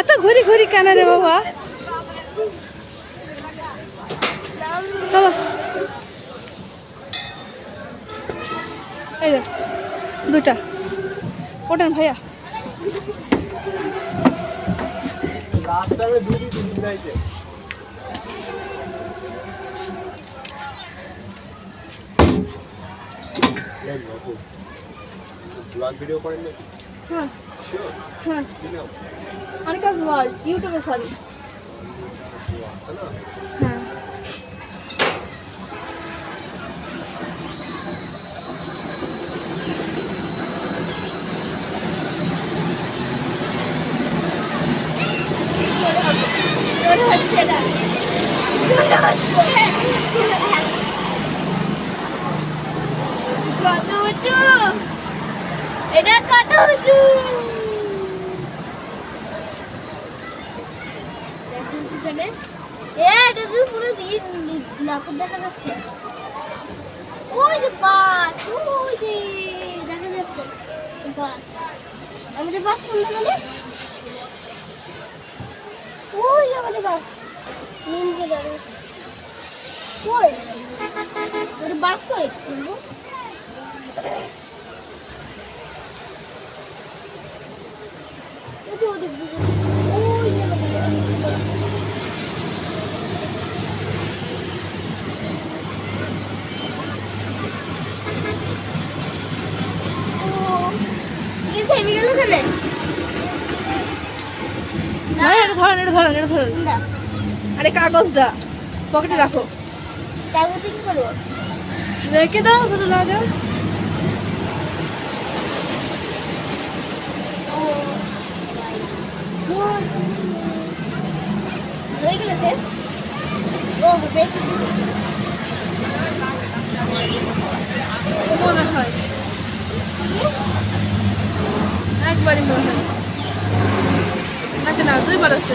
এত ঘুরি ঘুরি কেন রে বাবা? চলো। এই দুটা ওঠেন ভাইয়া। রাস্তায় দুই তিন দিন আইছে ব্লগ ভিডিও করেন নাকি? হ্যাঁ। হ্যাঁ। ওয়ার্ল্ড ইউটিউবে সরি না হ্যাঁ। হচ্ছে না কত উঁচু এটা কত উঁচু এটা তো পুরো দিন লাকুর দেখা যাচ্ছে। ওই যে বাস, ওই যে দেখা যাচ্ছে। বাস। আমাদের বাস কোনটা জানে ওই যে আমাদের বাস। নীল কালারের কই? বাস কই বলব ওই যে ওদের দিকে। ওই যে আমাদের বাস। ও, কি থেমে গেল কেন? না এটা ধরেন এটা ধরেন এটা ধরেন আরে কাগজটা পকেটে রাখো। কাগজে কি করব? রেখে দাও ছোট লাগে হয়ে গেল শেষ ও হবে মনে হয়। একবারই মনে হয়। নাকি না দুইবার আছে